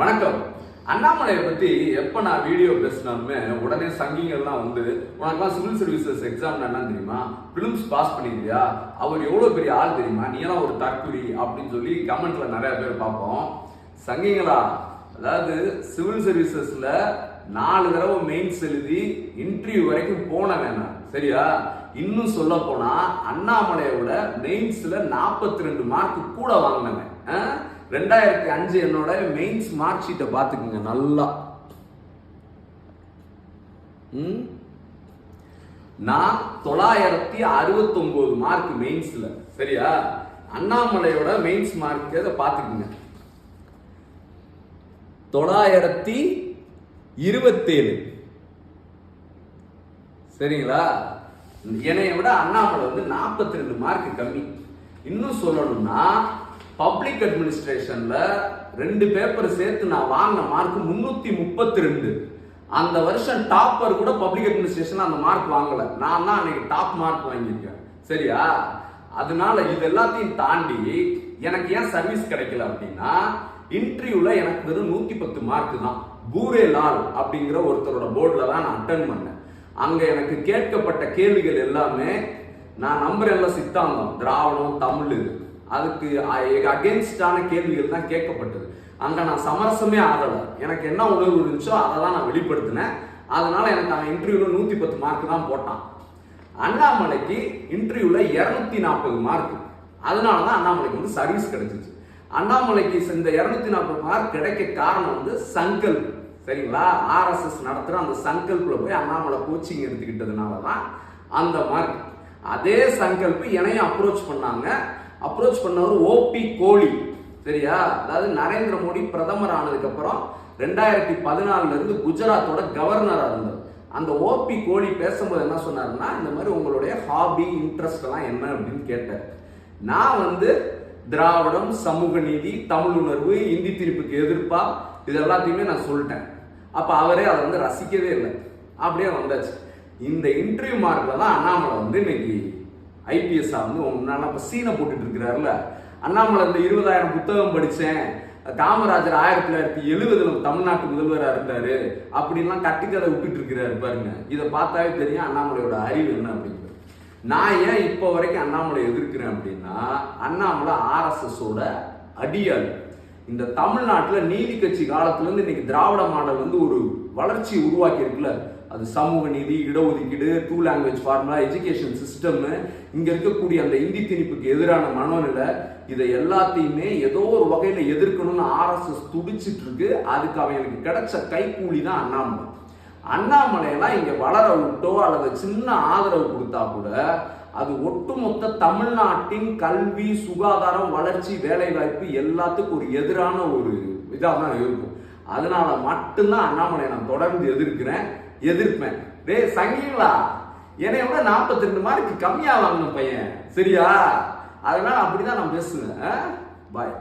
வணக்கம். அண்ணாமலையை பத்தி எப்ப நான் வீடியோ பேசினாலுமே உடனே சங்கிங்கள்லாம் வந்து உனக்குலாம் சிவில் சர்வீசஸ் எக்ஸாம் என்ன தெரியுமா? Films pass பண்ணியிருந்தியா? அவர் எவ்வளவு பெரிய ஆள் தெரியுமா? நீ எல்லாம் ஒரு தற்குறி அப்படின்னு சொல்லி கமெண்ட்ல நிறைய பேர் பார்ப்போம். சங்கிங்களா அதாவது சிவில் சர்வீசஸ்ல நாலு தடவை மெயின்ஸ் எழுதி இன்டர்வியூ வரைக்கும் போன நான். சரியா? இன்னும் சொல்ல போனா அண்ணாமலையோட மெயின்ஸ்ல 42 ரெண்டு மார்க் கூட வாங்கினவன். ஆ? ரெண்டாயிரத்தி அஞ்சு என்னோட மெயின்ஸ் மார்க் ஷீட்டை பார்த்துக்குங்க நல்லா. ம்? நான் தொள்ளாயிரத்தி அறுபத்தொன்பது மார்க் மெயின்ஸ்ல சரியா? அண்ணாமலையோட மெயின்ஸ் மார்க் அதை பார்த்துக்குங்க. தொள்ளாயிரத்தி இருபத்தேழு. சரிங்களா? என்னைய விட அண்ணாமலை வந்து 42 ரெண்டு மார்க் கம்மி. இன்னும் சொல்லணும்னா பப்ளிக் அட்மினிஸ்ட்ரேஷன்ல ரெண்டு பேப்பர் சேர்த்து நான் வாங்கின மார்க் முன்னூத்தி முப்பத்தி ரெண்டு அந்த வருஷம் டாப்பர் கூட பப்ளிக் அட்மினிஸ்ட்ரேஷன் அந்த மார்க் வாங்கல. நான் தான் அன்னைக்கு டாப் மார்க் வாங்கியிருக்கேன். சரியா? அதனால இது எல்லாத்தையும் தாண்டி எனக்கு ஏன் சர்வீஸ் கிடைக்கல அப்படின்னா இன்டர்வியூல எனக்கு வெறும் நூத்தி பத்து மார்க் தான். பூரே லால் அப்படிங்கிற ஒருத்தரோட போர்டில் தான் நான் அட்டன் பண்ணேன். அங்கே எனக்கு கேட்கப்பட்ட கேள்விகள் எல்லாமே நான் நம்புறேன்ல சித்தாந்தம் திராவிடம் தமிழ். இது அதுக்கு அகேன்ஸ்டான கேள்விகள் தான் கேட்கப்பட்டது. அங்கே நான் சமரசமே ஆகலை. எனக்கு என்ன உணர்வு இருந்துச்சோ அதை தான் நான் வெளிப்படுத்தினேன். அதனால எனக்கு அவன் இன்டர்வியூவில் நூற்றி பத்து மார்க் தான் போட்டான். அண்ணாமலைக்கு இன்டர்வியூவில் இரநூத்தி நாற்பது மார்க் அதனால தான் அண்ணாமலைக்கு வந்து சர்வீஸ் கிடைச்சிச்சு. அண்ணாமலைக்கு இந்த இருநூத்தி நாற்பது மார்க் கிடைக்க காரணம் வந்து சங்கல். சரிங்களா? ஆர்எஸ்எஸ் நடத்துகிற அந்த சங்கல்ப்ல போய் அண்ணாமலை கோச்சிங் எடுத்துக்கிட்டதுனால தான் அந்த மார்க் அதே சங்கல்பு என்னையும் அப்ரோச் பண்ணாங்க. அப்ரோச் பண்ணவர் ஓபி கோலி. சரியா? அதாவது நரேந்திர மோடி பிரதமர் ஆனதுக்கப்புறம் ரெண்டாயிரத்தி பதினாலுலேருந்து குஜராத்தோட கவர்னராக இருந்தார். அந்த ஓபி கோலி பேசும்போது என்ன சொன்னார்னா இந்த மாதிரி உங்களுடைய ஹாபி இன்ட்ரெஸ்ட் எல்லாம் என்ன? அப்படின்னு கேட்டார். நான் வந்து திராவிடம் சமூக நீதி தமிழ் உணர்வு இந்தி திருப்புக்கு எதிர்ப்பா இது எல்லாத்தையுமே நான் சொல்லிட்டேன். அப்போ அவரே அதை வந்து ரசிக்கவே இல்லை. அப்படியே வந்தாச்சு. இந்த இன்டர்வியூ மார்க்கில் தான் அண்ணாமலை வந்து இன்னைக்கு ஐபிஎஸ் வந்து முன்னால் இப்போ சீனை போட்டுட்டு இருக்கிறாருல. அண்ணாமலை இந்த இருபதாயிரம் புத்தகம் படித்தேன் காமராஜர் ஆயிரத்தி தொள்ளாயிரத்தி எழுபதுல தமிழ்நாட்டு முதல்வராக இருந்தார். அப்படின்லாம் கட்டுக்கதை விட்டுட்டு இருக்கிறாரு பாருங்க. இதை பார்த்தாவே தெரியும் அண்ணாமலையோட அறிவு என்ன அப்படிங்கிறது. நான் ஏன் இப்போ வரைக்கும் அண்ணாமலை எதிர்க்கிறேன் அப்படின்னா அண்ணாமலை ஆர்எஸ்எஸோட அடியாள். இந்த தமிழ்நாட்டில் நீதி கட்சி காலத்துலேருந்து இன்னைக்கு திராவிட மாடல் வந்து ஒரு வளர்ச்சி உருவாக்கி இருக்குல்ல. அது சமூக நீதி இடஒதுக்கீடு two language formula education system இங்கே இருக்கக்கூடிய அந்த இந்தி திணிப்புக்கு எதிரான மனநிலை இதை எல்லாத்தையுமே ஏதோ ஒரு வகையில் எதிர்க்கணும்னு ஆர்எஸ்எஸ் துடிச்சிட்டு இருக்கு. அதுக்கு அவங்களுக்கு கிடைச்ச கைக்கூலி தான் அண்ணாமலை. அண்ணாமலையெல்லாம் இங்கே வளர விட்டோ அல்லது சின்ன ஆதரவு கொடுத்தா கூட அது ஒட்டுமொத்த தமிழ்நாட்டின் கல்வி சுகாதாரம் வளர்ச்சி வேலைவாய்ப்பு எல்லாத்துக்கும் ஒரு எதிரான ஒரு இதாக தான் இருக்கும். அதனால மட்டும்தான் அண்ணாமலையை நான் தொடர்ந்து எதிர்க்கிறேன் எதிர்ப்பேன். டேய் சங்கிங்களா என்னை விட 42 ரெண்டு மார்க்கு கம்மியாக வாங்கின பையன். சரியா? அதனால அப்படிதான் நான் பேசுவேன். பாய்